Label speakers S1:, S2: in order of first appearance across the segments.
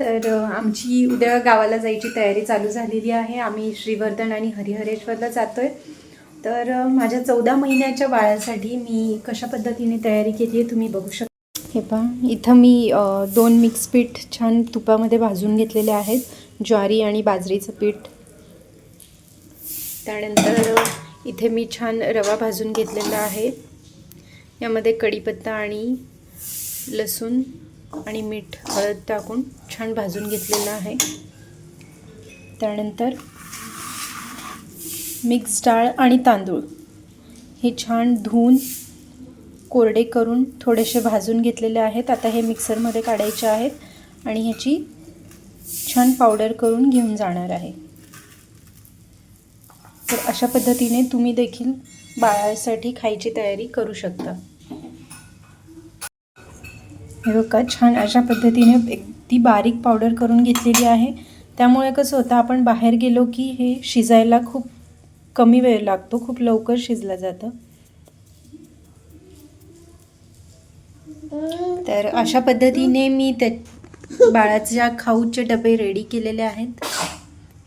S1: तर आमची उद्या गावाला जायची तयारी चालू झालेली आहे. आम्ही श्रीवर्धन आणि हरिहरेश्वरला जातो आहे तर माझ्या चौदा महिन्याच्या बाळासाठी मी कशा पद्धतीने तयारी केली आहे तुम्ही बघू शकता हे पहा इथं मी दोन मिक्स पीठ छान तुपामध्ये भाजून घेतलेले आहेत. ज्वारी आणि बाजरीचं पीठ. त्यानंतर इथे मी छान रवा भाजून घेतलेला आहे. यामध्ये कढीपत्ता आणि लसूण आणि मीठ हळद टाकून. छान भाजून घेतलेलं आहे. त्यानंतर मिक्स डाळ आणि तांदूळ. हे छान धुवून कोरडे करून थोडेसे भाजून घेतलेले आहेत. आता हे मिक्सरमध्ये काढायचे आहेत आणि ह्याची छान पावडर करून घेऊन जाणार आहे. तर अशा पद्धतीने तुम्ही देखील बाळासाठी खायची तयारी करू शकता. हे बघा छान अशा पद्धतीने ती बारीक पावडर करून घेतलेली आहे. त्यामुळे कसं होतं आपण बाहेर गेलो की हे शिजायला खूप कमी वेळ लागतो खूप लवकर शिजलं जातं. तर अशा पद्धतीने मी त्या बाळाच्या खाऊचे डबे रेडी केलेले आहेत.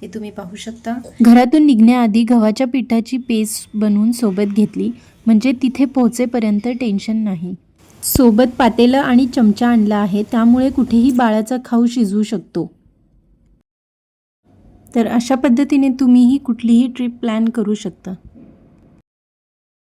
S1: हे तुम्ही पाहू शकता.
S2: घरातून निघण्याआधी गव्हाच्या पिठाची पेस्ट बनवून सोबत घेतली. म्हणजे तिथे पोहोचेपर्यंत टेन्शन नाही. सोबत पातेलं आणि चमचा आणला आहे त्यामुळे कुठेही बाळाचा खाऊ शिजवू शकतो. तर अशा पद्धतीने तुम्हीही कुठलीही ट्रिप प्लॅन करू शकता.